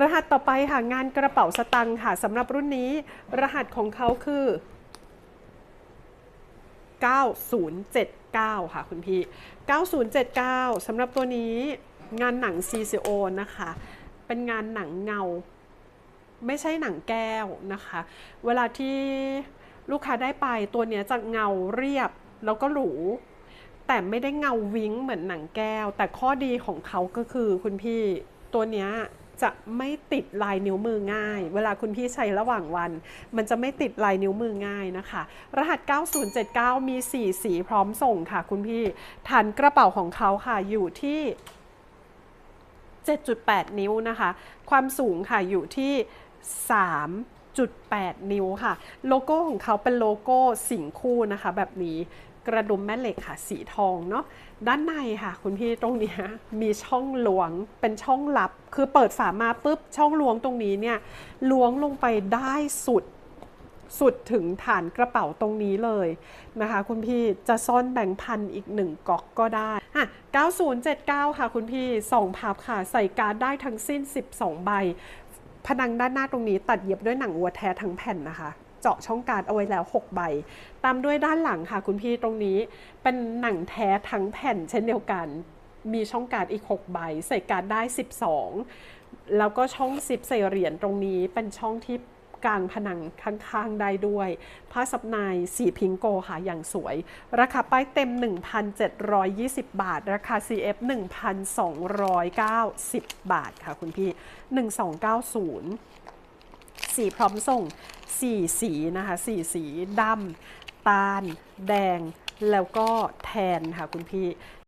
รหัสต่อไปค่ะงานกระเป๋าสตังค์ค่ะสำหรับรุ่นนี้ รหัสของเขาคือ 9079 ค่ะคุณพี่ 9079สำหรับตัวนี้งานหนัง CCO นะคะ เป็นงานหนังเงา ไม่ใช่หนังแก้วนะคะ เวลาที่ลูกค้าได้ไปตัวนี้จะเงาเรียบแล้วก็หรูแต่ไม่ได้เงาวิ้งเหมือนหนังแก้ว แต่ข้อดีของเขาก็คือคุณพี่ตัวเนี้ย จะไม่ติดลายนิ้วมือง่าย เวลาคุณพี่ใช้ระหว่างวัน มันจะไม่ติดลายนิ้วมือง่ายนะคะ รหัส 9079 มี 4 สีพร้อมส่งค่ะคุณพี่ฐานกระเป๋าของเขาค่ะอยู่ที่ 7.8 นิ้วนะคะ ความสูงค่ะอยู่ที่ 3.8 นิ้วค่ะ โลโก้ของเขาเป็นโลโก้สิงคู่นะคะแบบนี้ กระดุมแม่เหล็กค่ะ สีทองเนาะด้านในค่ะ คุณพี่ตรงนี้มีช่องหลวงเป็นช่องลับ คือเปิดฝามาปุ๊บช่องล้วงตรงนี้เนี่ยล้วงลงไปได้สุดสุดถึงฐานกระเป๋าตรงนี้เลยนะคะ คุณพี่จะซ่อนแบ่งพันอีกหนึ่งก๊อกก็ได้อะ9079 ค่ะคุณพี่สองพับค่ะ ใส่การ์ดได้ทั้งสิ้น 12 ใบผนังด้านหน้าตรงนี้ตัดเย็บด้วยหนังวัวแท้ทั้งแผ่นนะคะ เจาะช่องการ์ดเอาไว้แล้ว 6 ใบ ตามด้วยด้านหลังค่ะคุณพี่ตรงนี้เป็นหนังแท้ทั้งแผ่นเช่นเดียวกัน มีช่องการ์ดอีก 6 ใบ ใส่การ์ดได้ 12 แล้วก็ช่องซิปใส่เหรียญตรงนี้เป็นช่องที่กลางผนังข้างๆได้ด้วย ผ้าซับในสีพิงโกค่ะอย่างสวย ราคาป้ายเต็ม 1,720 บาท ราคา CF 1,290 บาทค่ะคุณพี่ 1290 สีพร้อมส่ง 4 สีนะคะ 4 สีดำตาล แดง แล้วก็แทนค่ะคุณพี่